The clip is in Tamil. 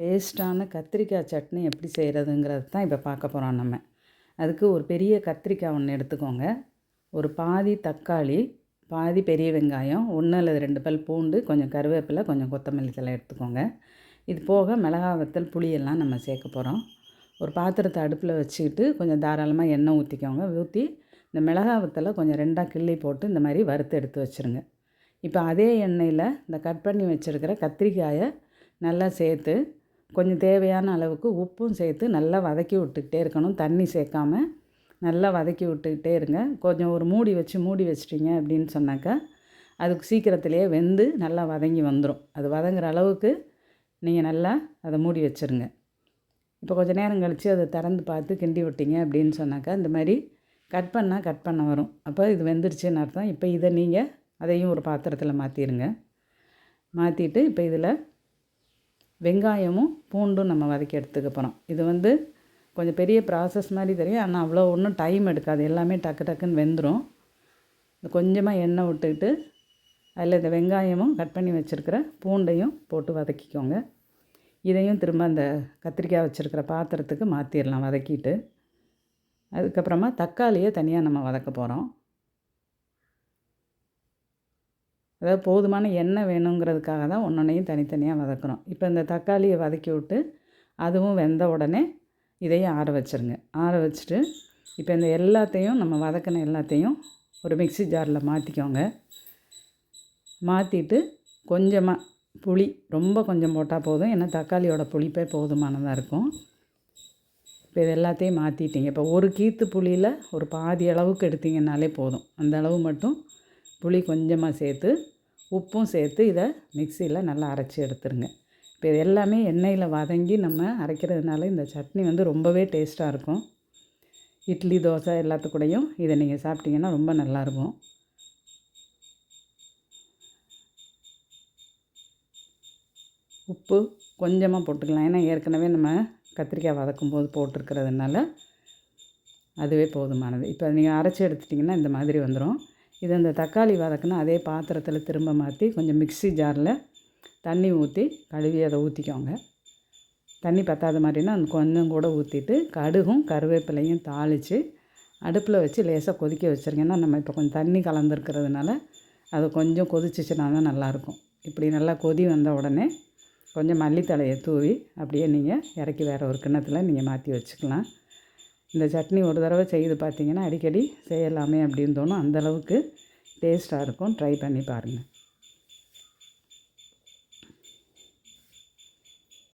டேஸ்ட்டான கத்திரிக்காய் சட்னி எப்படி செய்கிறதுங்கிறது தான் இப்போ பார்க்க போகிறோம் நம்ம. அதுக்கு ஒரு பெரிய கத்திரிக்காய் ஒன்று எடுத்துக்கோங்க. ஒரு பாதி தக்காளி பாதி பெரிய வெங்காயம் ஒன்று அல்லது ரெண்டு பல் பூண்டு கொஞ்சம் கருவேப்பிலை கொஞ்சம் கொத்தமல்லி தலை எடுத்துக்கோங்க. இது போக மிளகா வத்தல் புளியெல்லாம் நம்ம சேர்க்க போகிறோம் ஒரு பாத்திரத்தை அடுப்பில் வச்சுக்கிட்டு கொஞ்சம் தாராளமாக எண்ணெய் ஊற்றிக்கோங்க ஊற்றி இந்த மிளகா வத்தலை கொஞ்சம் ரெண்டாக கிள்ளி போட்டு இந்த மாதிரி வறுத்து எடுத்து வச்சுருங்க. இப்போ அதே எண்ணெயில் இந்த கட் பண்ணி வச்சுருக்கிற கத்திரிக்காயை நல்லா சேர்த்து கொஞ்சம் தேவையான அளவுக்கு உப்பும் சேர்த்து நல்லா வதக்கி விட்டுக்கிட்டே இருக்கணும். தண்ணி சேர்க்காம நல்லா வதக்கி விட்டுக்கிட்டே இருங்க. கொஞ்சம் ஒரு மூடி வச்சு மூடி வச்சிட்டிங்க அப்படின்னு சொன்னாக்கா அதுக்கு சீக்கிரத்துலேயே வெந்து நல்லா வதங்கி வந்துடும் அது வதங்குற அளவுக்கு நீங்கள் நல்லா அதை மூடி வச்சுருங்க. இப்போ கொஞ்சம் நேரம் கழித்து அதை திறந்து பார்த்து கிண்டி விட்டீங்க அப்படின்னு சொன்னாக்கா இந்த மாதிரி கட் பண்ணால் கட் பண்ண வரும். அப்போ இது வெந்துருச்சுன்னு அர்த்தம். இப்போ இதை நீங்கள் அதையும் ஒரு பாத்திரத்தில் மாற்றிடுங்க மாற்றிட்டு இப்போ இதில் வெங்காயமும் பூண்டும் நம்ம வதக்கி எடுத்துக்க போகிறோம் இது வந்து கொஞ்சம் பெரிய ப்ராசஸ் மாதிரி தெரியும். ஆனால் அவ்வளோ ஒன்றும் டைம் எடுக்காது. எல்லாமே டக்கு டக்குன்னு வெந்துடும் கொஞ்சமாக எண்ணெய் விட்டுக்கிட்டு அதில் இந்த வெங்காயமும் கட் பண்ணி வச்சுருக்கிற பூண்டையும் போட்டு வதக்கிக்கோங்க. இதையும் திரும்ப அந்த கத்திரிக்காய் வச்சுருக்கிற பாத்திரத்துக்கு மாற்றிடலாம் வதக்கிட்டு. அதுக்கப்புறமா தக்காளியை தனியாக நம்ம வதக்க போகிறோம் அதாவது போதுமான எண்ணெய் வேணுங்கிறதுக்காக தான் ஒன்றொன்னையும் தனித்தனியாக வதக்குறோம். இப்போ இந்த தக்காளியை வதக்கி விட்டு அதுவும் வெந்த உடனே இதையும் ஆற வச்சுருங்க. ஆற வச்சுட்டு இப்போ இந்த எல்லாத்தையும் நம்ம வதக்கின எல்லாத்தையும் ஒரு மிக்சி ஜாரில் மாற்றிக்கோங்க மாற்றிட்டு கொஞ்சமாக புளி ரொம்ப கொஞ்சம் போட்டால் போதும். ஏன்னா தக்காளியோட புளிப்பே போதுமானதாக இருக்கும். இப்போ இது எல்லாத்தையும் மாற்றிட்டீங்க இப்போ ஒரு கீத்து புளியில் ஒரு பாதி அளவுக்கு எடுத்திங்கனாலே போதும். அந்த அளவு மட்டும் புளி கொஞ்சமாக சேர்த்து உப்பும் சேர்த்து இதை மிக்சியில் நல்லா அரைச்சி எடுத்துருங்க. இப்போ இது எல்லாமே எண்ணெயில் வதங்கி நம்ம அரைக்கிறதுனால இந்த சட்னி வந்து ரொம்பவே டேஸ்ட்டாக இருக்கும். இட்லி தோசை எல்லாத்துக்கூடையும் இதை நீங்கள் சாப்பிட்டீங்கன்னா ரொம்ப நல்லாயிருக்கும். உப்பு கொஞ்சமாக போட்டுக்கலாம். ஏன்னா ஏற்கனவே நம்ம கத்திரிக்காய் வதக்கும் போது போட்டிருக்கிறதுனால அதுவே போதுமானது. இப்போ நீங்கள் அரைச்சி எடுத்துட்டிங்கன்னா இந்த மாதிரி வந்துடும். இது அந்த தக்காளி வதக்குனா அதே பாத்திரத்தில் திரும்ப மாற்றி கொஞ்சம் மிக்ஸி ஜாரில் தண்ணி ஊற்றி கழுவி அதை ஊற்றிக்கோங்க தண்ணி பத்தாத மாதிரினா அந்த கொஞ்சம் கூட ஊற்றிட்டு கடுகும் கருவேப்பிலையும் தாளித்து அடுப்பில் வச்சு லேசாக கொதிக்க வச்சுருங்கன்னா நம்ம இப்போ கொஞ்சம் தண்ணி கலந்துருக்கிறதுனால அது கொஞ்சம் கொதிச்சிச்சுனா தான் நல்லாயிருக்கும். இப்படி நல்லா கொதி வந்த உடனே கொஞ்சம் மல்லித்தழையை தூவி அப்படியே நீங்கள் இறக்கி வேறு ஒரு கிண்ணத்தில் நீங்கள் மாற்றி வச்சுக்கலாம். இந்த சட்னி ஒரு தடவை செய்து பார்த்தீங்கன்னா அடிக்கடி செய்யலாமே அப்படின்னு தோணும். அந்தளவுக்கு டேஸ்ட்டாக இருக்கும். ட்ரை பண்ணி பாருங்கள்